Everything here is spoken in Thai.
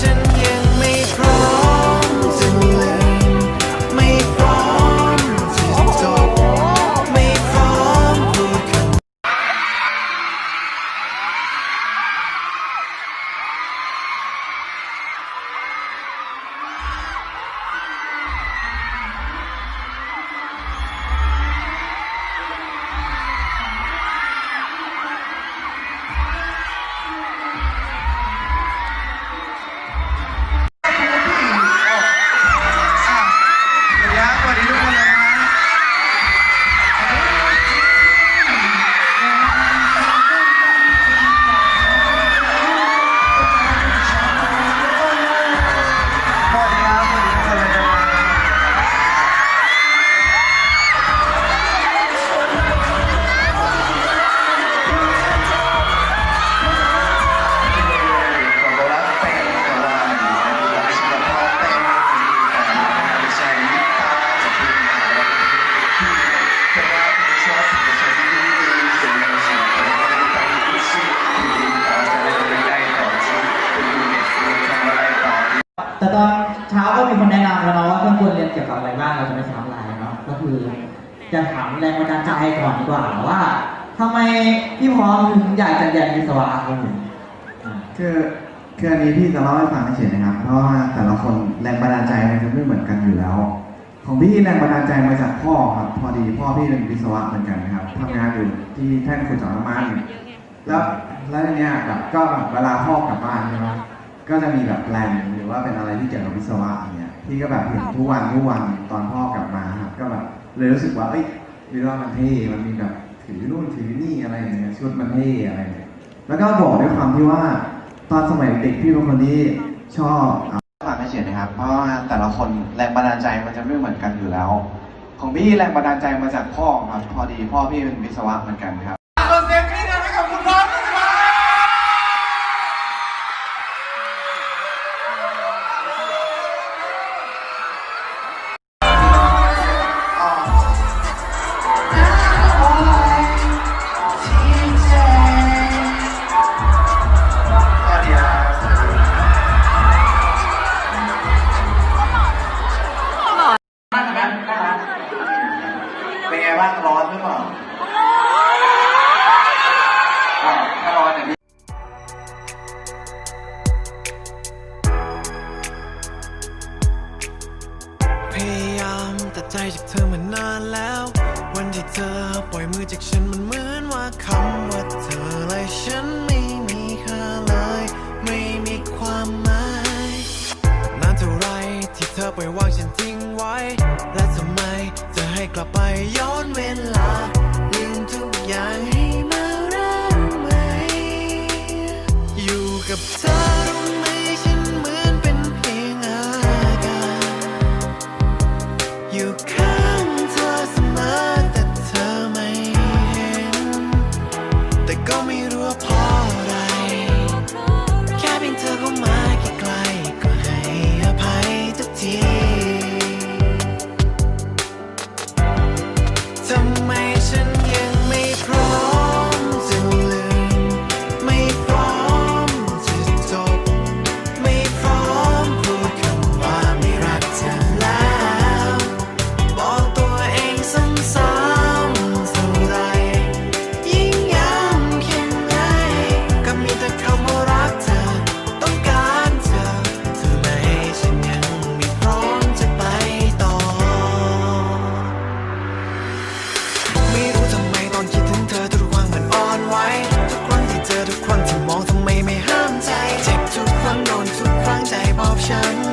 ฉั ต่ตอนเช้าก็มีคนแนะนำแล้วเนาะว่าต้องควรเรียนเกี่ยวกับอะไรบ้างเราจะไม่ซ้ำลายเนาะก็คือจะถามแรงบันดาลใจก่อนดีกว่าว่าทำไมพี่พร้อมถึงอยากจะเรียนวิศวะครับผมอ่าคือคืออันนี้พี่จะเล่าให้ฟังเฉยๆนะครับ เพราะว่าแต่ละคนแรงบันดาลใจมันจะไม่เหมือนกันอยู่แล้ว ของพี่แรงบันดาลใจมาจากพ่อครับ พอดีพ่อพี่เป็นวิศวะเหมือนกันนะครับทำงานอยู่ที่แท่นขุดเจาะน้ำมันแล้วแล้วเนี้ยแบบก็แบบเวลาพ่อกลับบ้านใช่ไหม ก็จะมีแบบแปลนหรือว่าเป็นอะไรที่เกี่ยวกับวิศวะอย่างเงี้ยพี่ก็แบบเห็นทุกวันทุกวันตอนพ่อกลับมาครับก็แบบเลยรู้สึกว่าเอ้ยวิศวะมันเท่มันมีแบบถือนู่นถือนี่อะไรอย่างเงี้ยชุดมันเท่อะไรอย่างเงี้ยแล้วก็บอกด้วยความที่ว่า ตอนสมัยเด็กพี่เป็นคนที่ชอบฝากให้เขียนนะครับ เพราะว่าแต่ละคนแรงบันดาลใจมันจะไม่เหมือนกันอยู่แล้ว ของพี่แรงบันดาลใจมาจากพ่อครับพอดีพ่อพี่เป็นวิศวะเหมือนกันครับ ถ้ารอนเนี่ยพยายามตัดใจจากเธอมานานแล้ว วันที่เธอปล่อยมือจากฉันมันเหมือนว่าคำว่าเธอและฉันไม่มีค่าเลย ไม่มีความหมายนานเท่าไรที่เธอปล่อยวางฉันทิ้งไว้ และทำไมจะให้กลับไปย้อนเวลาลืมทุกอย่าง time. ที่